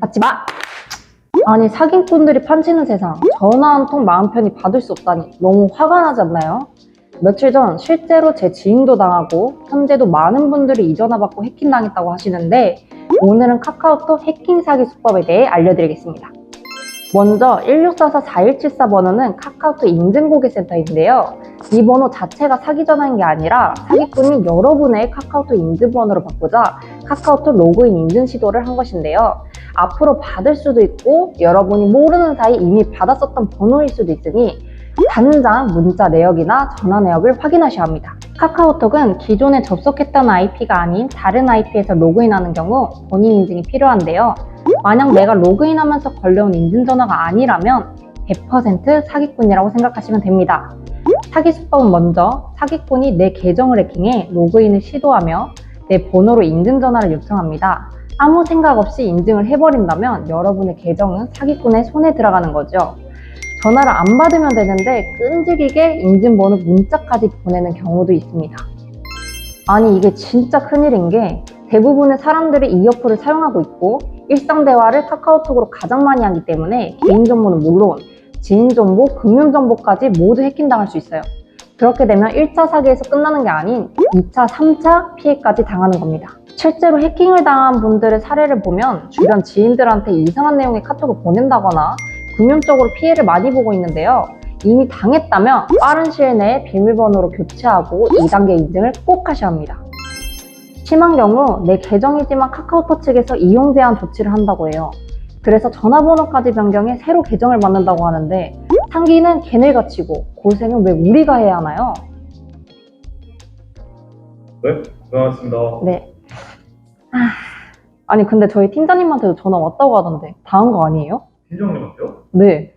받지 마! 아니 사기꾼들이 판치는 세상 전화 한 통 마음 편히 받을 수 없다니 너무 화가 나지 않나요? 며칠 전 실제로 제 지인도 당하고 현재도 많은 분들이 이전화 받고 해킹당했다고 하시는데 오늘은 카카오톡 해킹 사기 수법에 대해 알려드리겠습니다. 먼저 1644-4174 번호는 카카오톡 인증 고객센터인데요. 이 번호 자체가 사기 전화인 게 아니라 사기꾼이 여러분의 카카오톡 인증번호로 바꾸자 카카오톡 로그인 인증 시도를 한 것인데요. 앞으로 받을 수도 있고 여러분이 모르는 사이 이미 받았었던 번호일 수도 있으니 당장 문자 내역이나 전화 내역을 확인하셔야 합니다. 카카오톡은 기존에 접속했던 IP가 아닌 다른 IP에서 로그인하는 경우 본인 인증이 필요한데요. 만약 내가 로그인하면서 걸려온 인증 전화가 아니라면 100% 사기꾼이라고 생각하시면 됩니다. 사기 수법은 먼저 사기꾼이 내 계정을 해킹해 로그인을 시도하며 내 번호로 인증 전화를 요청합니다. 아무 생각 없이 인증을 해버린다면 여러분의 계정은 사기꾼의 손에 들어가는 거죠. 전화를 안 받으면 되는데 끈질기게 인증번호 문자까지 보내는 경우도 있습니다. 아니 이게 진짜 큰일인 게 대부분의 사람들이 이 어플을 사용하고 있고 일상 대화를 카카오톡으로 가장 많이 하기 때문에 개인정보는 물론 지인정보, 금융정보까지 모두 해킹당할 수 있어요. 그렇게 되면 1차 사기에서 끝나는 게 아닌 2차, 3차 피해까지 당하는 겁니다. 실제로 해킹을 당한 분들의 사례를 보면 주변 지인들한테 이상한 내용의 카톡을 보낸다거나 금융적으로 피해를 많이 보고 있는데요. 이미 당했다면 빠른 시일 내에 비밀번호로 교체하고 2단계 인증을 꼭 하셔야 합니다. 심한 경우 내 계정이지만 카카오톡 측에서 이용 제한 조치를 한다고 해요. 그래서 전화번호까지 변경해 새로 계정을 만든다고 하는데 상기는 걔네가 치고 고생은 왜 우리가 해야 하나요? 네, 고생하셨습니다. 네. 아, 아니 근데 저희 팀장님한테도 전화 왔다고 하던데 다한거 아니에요? 팀장님한테요? 네.